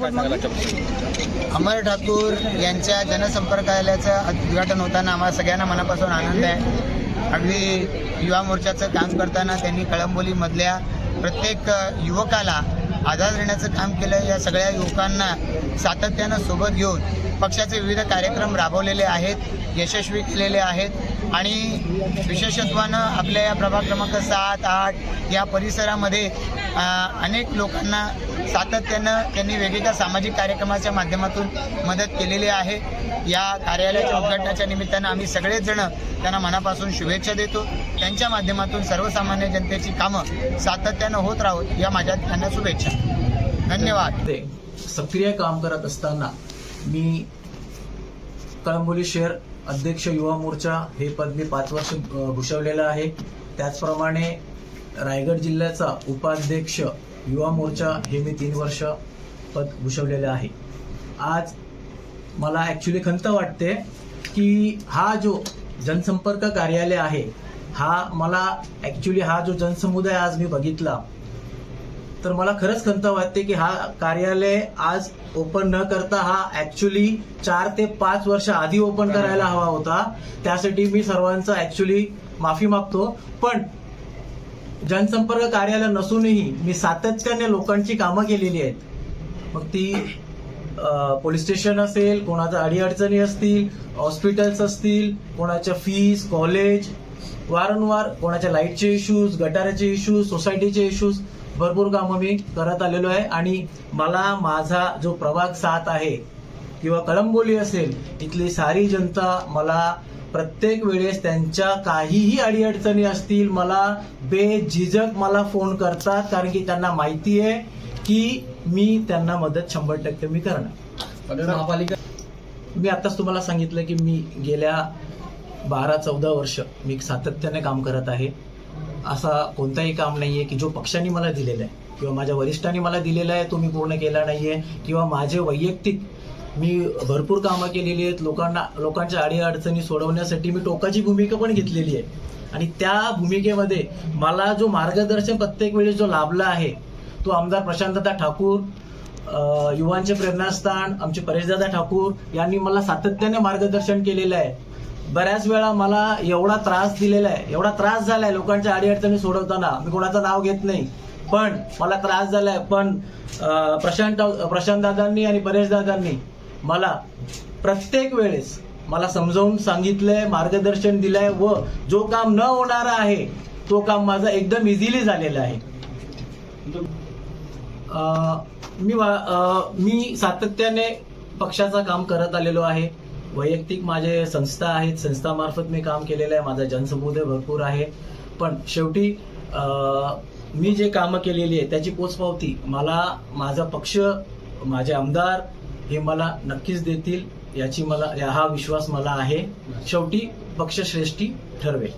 अमर ठाकूर यांच्या जनसंपर्क कार्यालयाचं उद्घाटन होताना आम्हाला सगळ्यांना मनापासून आनंद आहे. अगदी युवा मोर्चाचं काम करताना त्यांनी कळंबोलीमधल्या प्रत्येक युवकाला आधार देण्याचं काम केलं. या सगळ्या युवकांना सातत्यानं सोबत घेऊन पक्षाचे विविध कार्यक्रम राबवलेले आहेत यशस्वी केलेले आहेत आणि विशेषत्वानं आपल्या या प्रभाग क्रमांक सात आठ या परिसरामध्ये अनेक लोकांना सातत्यानं त्यांनी वेगवेगळ्या सामाजिक कार्यक्रमाच्या माध्यमातून मदत केलेली आहे. या कार्यालयाच्या उद्घाटनाच्या निमित्तानं आम्ही सगळेच जण त्यांना मनापासून शुभेच्छा देतो. त्यांच्या माध्यमातून सर्वसामान्य जनतेची कामं सातत्यानं होत राहोत या माझ्या त्यांना शुभेच्छा. धन्यवाद. ते सक्रिय काम करत असताना मी कळंबोली शहर अध्यक्ष युवा मोर्चा हे पद मी पाच वर्ष भूषवलेलं आहे. त्याचप्रमाणे रायगड जिल्ह्याचा उपाध्यक्ष युवा मोर्चा हे मी तीन वर्ष पद भूषवलेलं आहे. आज मला ॲक्च्युली खंत वाटते की हा जो जनसंपर्क कार्यालय आहे हा मला ॲक्च्युली हा जो जनसमुदाय आज मी बघितला तर मला खरंच खंत वाटते की हा कार्यालय आज ओपन न करता हा ऍक्च्युली चार ते पाच वर्ष आधी ओपन करायला हवा होता. त्यासाठी मी सर्वांचा ऍक्च्युली माफी मागतो. पण जनसंपर्क कार्यालय नसूनही मी सातत्याने लोकांची कामं केलेली आहेत. मग ती पोलीस स्टेशन असेल कोणाच्या अडीअडचणी असतील हॉस्पिटल्स असतील कोणाच्या फीस कॉलेज वारंवार कोणाच्या लाईटचे इश्यूज गटाराचे इश्यूज सोसायटीचे इश्यूज भरपूर कामं मी करत आलेलो आहे. आणि मला माझा जो प्रभाग सात आहे किंवा कळंबोली असेल इथली सारी जनता मला प्रत्येक वेळेस त्यांच्या काहीही अडीअडचणी असतील मला बेझिजक मला फोन करतात कारण की त्यांना माहिती आहे की मी त्यांना मदत शंभर टक्के मी करणार. महापालिका? मी आताच तुम्हाला सांगितलं की मी गेल्या बारा चौदा वर्ष मी सातत्याने काम करत आहे. असा कोणताही काम नाहीये की जो पक्षाने मला दिलेला आहे. किंवा माझ्या वरिष्ठांनी मला दिलेला आहे तो मी पूर्ण केला नाहीये. किंवा माझे वैयक्तिक मी भरपूर कामं केलेली आहेत. लोकांना लोकांच्या अडीअडचणी सोडवण्यासाठी मी टोकाची भूमिका पण घेतलेली आहे. आणि त्या भूमिकेमध्ये मला जो मार्गदर्शन प्रत्येक वेळेस जो लाभला आहे तो आमदार प्रशांतदा ठाकूर युवांचे प्रेरणास्थान आमचे परेशदादा ठाकूर यांनी मला सातत्याने मार्गदर्शन केलेलं आहे. बऱ्याच वेळा मला एवढा त्रास दिलेला आहे. एवढा त्रास झालाय लोकांच्या अडीअडचणी सोडवताना. मी कोणाचं नाव घेत नाही. पण मला त्रास झालाय. पण प्रशांत प्रशांत दादांनी आणि परेश दादांनी मला प्रत्येक वेळेस मला समजावून सांगितलंय मार्गदर्शन दिलंय व जो काम न होणार आहे तो काम माझं एकदम इझिली झालेलं आहे. मी वा- मी सातत्याने पक्षाचं काम करत आलेलो आहे. वैयक्तिक माझे संस्था आहेत संस्थामार्फत मी काम केलेलं आहे माझा जनसमुदाय भरपूर आहे. पण शेवटी मी जे कामं केलेली आहे त्याची पोचपावती मला माझा पक्ष माझे आमदार हे मला नक्कीच देतील याची मला हा विश्वास मला आहे. शेवटी पक्षश्रेष्ठी ठरवेल.